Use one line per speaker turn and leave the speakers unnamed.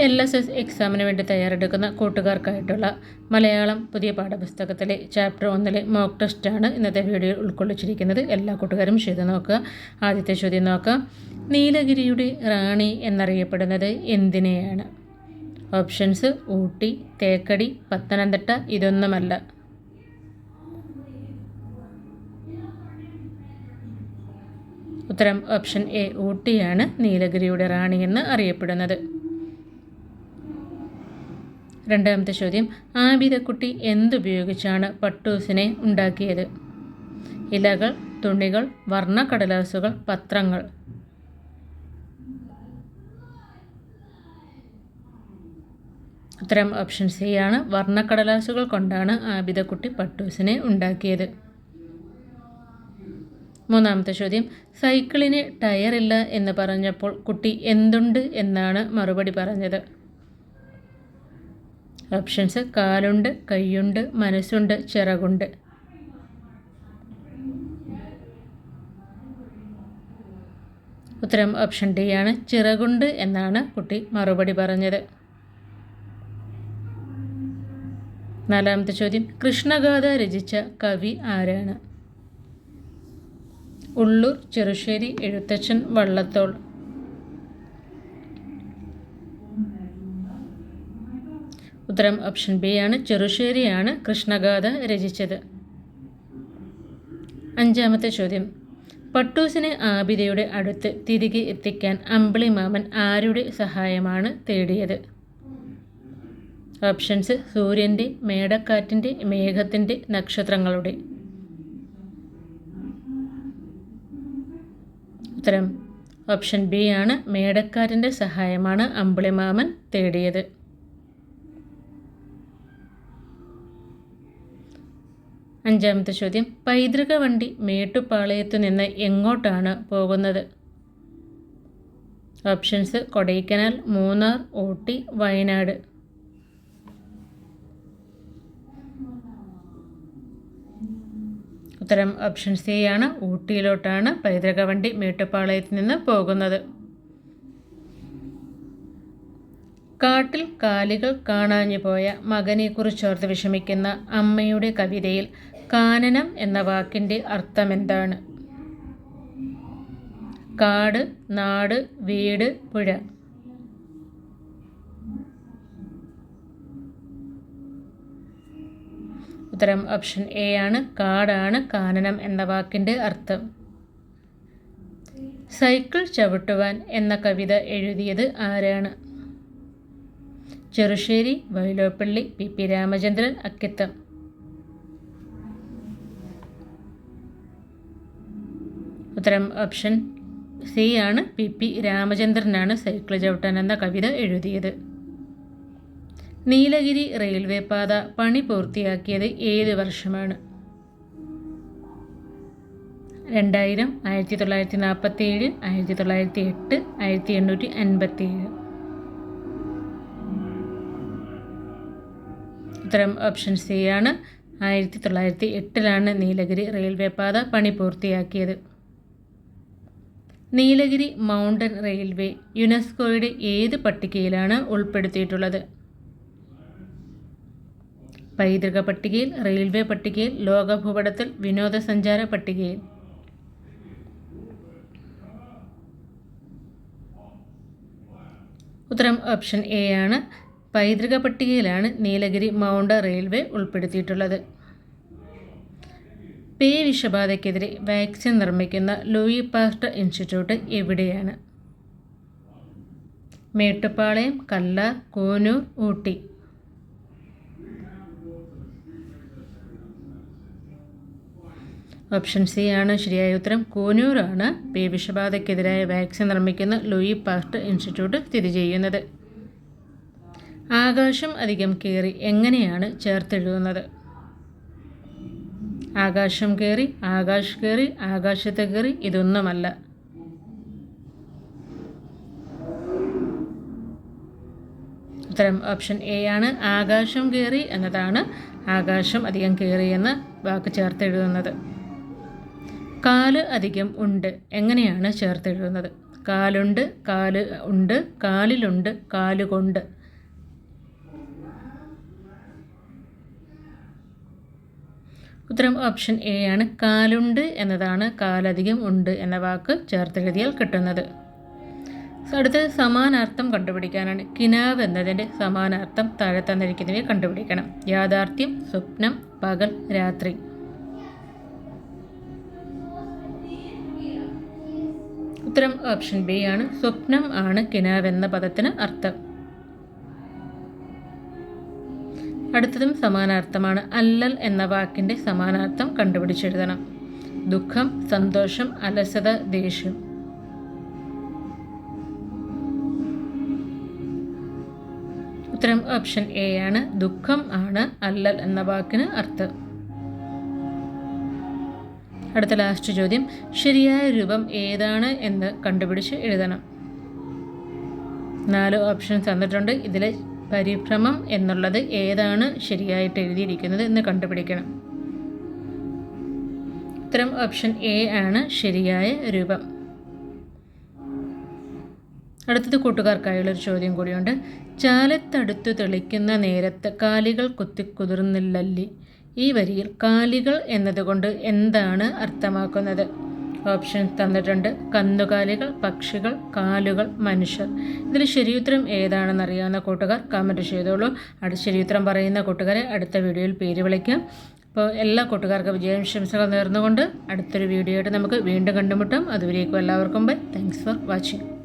L S S എക്സാമിന് വേണ്ടി തയ്യാറെടുക്കുന്ന കൂട്ടുകാർക്കായിട്ടുള്ള മലയാളം പുതിയ പാഠപുസ്തകത്തിലെ ചാപ്റ്റർ ഒന്നിലെ മോക്ക് ടെസ്റ്റാണ് ഇന്നത്തെ വീഡിയോയിൽ ഉൾക്കൊള്ളിച്ചിരിക്കുന്നത്. എല്ലാ കൂട്ടുകാരും ചെയ്ത് നോക്കുക. ആദ്യത്തെ ചോദ്യം നോക്കുക നീലഗിരിയുടെ റാണി എന്നറിയപ്പെടുന്നത് എന്തിനെയാണ്? ഓപ്ഷൻസ് ഊട്ടി തേക്കടി പത്തനംതിട്ട ഇതൊന്നുമല്ല. ഉത്തരം ഓപ്ഷൻ എ ഊട്ടിയാണ് നീലഗിരിയുടെ റാണി എന്ന് അറിയപ്പെടുന്നത്. രണ്ടാമത്തെ ചോദ്യം ആബിദക്കുട്ടി എന്തുപയോഗിച്ചാണ് പട്ടൂസിനെ ഉണ്ടാക്കിയത്? ഇലകൾ തുണികൾ വർണക്കടലാസുകൾ പത്രങ്ങൾ. ഉത്തരം ഓപ്ഷൻ സി ആണ്. വർണക്കടലാസുകൾ കൊണ്ടാണ് ആബിദക്കുട്ടി പട്ടൂസിനെ ഉണ്ടാക്കിയത്. മൂന്നാമത്തെ ചോദ്യം സൈക്കിളിന് ടയറില്ല എന്ന് പറഞ്ഞപ്പോൾ കുട്ടി എന്തുണ്ട് എന്നാണ് മറുപടി പറഞ്ഞത്? ഓപ്ഷൻസ് കാലുണ്ട് കൈയുണ്ട് മനസ്സുണ്ട് ചിറകുണ്ട്. ഉത്തരം ഓപ്ഷൻ ഡി ആണ്. ചിറകുണ്ട് എന്നാണ് കുട്ടി മറുപടി പറഞ്ഞത്. നാലാമത്തെ ചോദ്യം. കൃഷ്ണഗാഥ രചിച്ച കവി ആരാണ്? ഉള്ളൂർ ചെറുശ്ശേരി എഴുത്തച്ഛൻ വള്ളത്തോൾ. ഉത്തരം ഓപ്ഷൻ ബി ആണ്. ചെറുശ്ശേരിയാണ് കൃഷ്ണഗാഥ രചിച്ചത്. അഞ്ചാമത്തെ ചോദ്യം. പട്ടൂസിനെ ആബിദയുടെ അടുത്ത് തിരികെ എത്തിക്കാൻ അമ്പിളിമാമൻ ആരുടെ സഹായമാണ് തേടിയത്? ഓപ്ഷൻസ് സൂര്യന്റെ മേടക്കാറ്റിന്റെ മേഘത്തിന്റെ നക്ഷത്രങ്ങളുടെ. ഉത്തരം. ഓപ്ഷൻ ബി ആണ്. മേടക്കാറ്റിന്റെ സഹായമാണ് അമ്പിളിമാമൻ തേടിയത്. അഞ്ചാമത്തെ ചോദ്യം പൈതൃക വണ്ടി മേട്ടുപാളയത്തു നിന്ന് എങ്ങോട്ടാണ് പോകുന്നത്? ഓപ്ഷൻസ് കൊടൈക്കനാൽ മൂന്നാർ ഊട്ടി വയനാട്. ഉത്തരം ഓപ്ഷൻ സി ആണ്. ഊട്ടിയിലോട്ടാണ് പൈതൃക വണ്ടി മേട്ടുപാളയത്തിൽ നിന്ന് പോകുന്നത്. കാട്ടിൽ കാലികൾ കാണാഞ്ഞു പോയ മകനെക്കുറിച്ചോർത്ത് വിഷമിക്കുന്ന അമ്മയുടെ കവിതയിൽ കാനനം എന്ന വാക്കിന്റെ അർത്ഥമെന്താണ്? കാട് നാട് വീട് പുഴ. ഉത്തരം ഓപ്ഷൻ എ ആണ്. കാടാണ് കാനനം എന്ന വാക്കിന്റെ അർത്ഥം. സൈക്കിൾ ചവിട്ടുവാൻ എന്ന കവിത എഴുതിയത് ആരാണ്? Cherusseri Vyloppilli P P Ramachandran Akkitham. ഉത്തരം ഓപ്ഷൻ സി ആണ്. പി പി രാമചന്ദ്രനാണ് സൈക്കിൾ ചവിട്ടാൻ എന്ന കവിത എഴുതിയത്. നീലഗിരി റെയിൽവേ പാത പണി പൂർത്തിയാക്കിയത് ഏത് വർഷമാണ്? രണ്ടായിരം ആയിരത്തി തൊള്ളായിരത്തി നാൽപ്പത്തി ഏഴ് ആയിരത്തി തൊള്ളായിരത്തി എട്ട് ആയിരത്തി എണ്ണൂറ്റി അൻപത്തി ഏഴ് ഉത്തരം ഓപ്ഷൻ സി ആണ്. ആയിരത്തി തൊള്ളായിരത്തി എട്ടിലാണ് നീലഗിരി റെയിൽവേ പാത പണി പൂർത്തിയാക്കിയത്. നീലഗിരി മൗണ്ടൻ റെയിൽവേ യുനെസ്കോയുടെ ഏത് പട്ടികയിലാണ് ഉൾപ്പെടുത്തിയിട്ടുള്ളത്? പൈതൃക പട്ടികയിൽ റെയിൽവേ പട്ടികയിൽ ലോകഭൂപടത്തിൽ വിനോദസഞ്ചാര പട്ടികയിൽ. ഉത്തരം ഓപ്ഷൻ എ ആണ്. പൈതൃക പട്ടികയിലാണ് നീലഗിരി മൗണ്ട റെയിൽവേ ഉൾപ്പെടുത്തിയിട്ടുള്ളത്. പേ. വിഷബാധയ്ക്കെതിരെ വാക്സിൻ നിർമ്മിക്കുന്ന ലൂയി പാസ്റ്റർ ഇൻസ്റ്റിറ്റ്യൂട്ട് എവിടെയാണ്? മേട്ടുപ്പാളയം കല്ല കൂനൂർ ഊട്ടി. ഓപ്ഷൻ സി ആണ് ശരിയായ ഉത്തരം. കൂനൂറാണ് പേ. വിഷബാധയ്ക്കെതിരായ വാക്സിൻ നിർമ്മിക്കുന്ന ലൂയി പാസ്റ്റ് ഇൻസ്റ്റിറ്റ്യൂട്ട് സ്ഥിതി ചെയ്യുന്നത്. ആകാശം അധികം കയറി എങ്ങനെയാണ് ചേർത്തെഴുതുന്നത്? ആകാശം കയറി ആകാശ് കയറി ആകാശത്തെ കയറി ഇതൊന്നുമല്ല. ഉത്തരം ഓപ്ഷൻ എ ആണ്. ആകാശം കയറി എന്നതാണ് ആകാശം അധികം കയറി എന്ന് വാക്ക് ചേർത്തെഴുതുന്നത്. കാൽ അധികം ഉണ്ട് എങ്ങനെയാണ് ചേർത്തെഴുതുന്നത്? കാലുണ്ട് കാൽ ഉണ്ട് കാലിലുണ്ട് കാലുകൊണ്ട്. ഉത്തരം ഓപ്ഷൻ എ ആണ് കാലുണ്ട് എന്നതാണ് കാലധികം ഉണ്ട് എന്ന വാക്ക് ചേർത്തെഴുതിയാൽ കിട്ടുന്നത്. അടുത്തത് സമാനാർത്ഥം കണ്ടുപിടിക്കാനാണ്. കിനാവ് എന്നതിന്റെ സമാനാർത്ഥം താഴെ തന്നിരിക്കുന്നവയെ കണ്ടുപിടിക്കണം. യാഥാർത്ഥ്യം സ്വപ്നം പകൽ രാത്രി. ഉത്തരം ഓപ്ഷൻ ബി ആണ്. സ്വപ്നം ആണ് കിനാവ് എന്ന പദത്തിന് അർത്ഥം. അടുത്തതും സമാനാർത്ഥമാണ്. അല്ലൽ എന്ന വാക്കിന്റെ സമാനാർത്ഥം കണ്ടുപിടിച്ചെഴുതണം. ദുഃഖം സന്തോഷം അലസത ദേഷ്യം. ഉത്തരം ഓപ്ഷൻ എ ആണ്. ദുഃഖം ആണ് അല്ലൽ എന്ന വാക്കിന് അർത്ഥം. അടുത്ത ലാസ്റ്റ് ചോദ്യം. ശരിയായ രൂപം ഏതാണ് എന്ന് കണ്ടുപിടിച്ച് എഴുതണം. നാല് ഓപ്ഷൻ തന്നിട്ടുണ്ട്. ഇതിലെ പരിഭ്രമം എന്നുള്ളത് ഏതാണ് ശരിയായിട്ട് എഴുതിയിരിക്കുന്നത് എന്ന് കണ്ടുപിടിക്കണം. ഉത്തരം ഓപ്ഷൻ എ ആണ് ശരിയായ രൂപം. അടുത്തത് കൂട്ടുകാർക്കായുള്ളൊരു ചോദ്യം കൂടിയുണ്ട്. ചാലത്തടുത്തു തെളിക്കുന്ന നേരത്ത് കാലികൾ കുത്തിക്കുതിർന്നില്ലല്ലി ഈ വരിയിൽ കാലികൾ എന്നതുകൊണ്ട് എന്താണ് അർത്ഥമാക്കുന്നത്? ഓപ്ഷൻ തന്നിട്ടുണ്ട്. കന്നുകാലികൾ പക്ഷികൾ കാലുകൾ മനുഷ്യർ. ഇതിൽ ശരിയുത്തരം ഏതാണെന്ന് അറിയാവുന്ന കൂട്ടുകാർ കമന്റ് ചെയ്തോളൂ. അടുത്ത ശരിയുത്തരം പറയുന്ന കൂട്ടുകാരെ അടുത്ത വീഡിയോയിൽ പേര് വിളിക്കാം. അപ്പോൾ എല്ലാ കൂട്ടുകാർക്കും വിജയാംശംസകൾ നേർന്നുകൊണ്ട് അടുത്തൊരു വീഡിയോ ആയിട്ട് നമുക്ക് വീണ്ടും കണ്ടുമുട്ടാം. അതുവരേക്കും എല്ലാവർക്കും ബൈ താങ്ക്സ് ഫോർ വാച്ചിങ്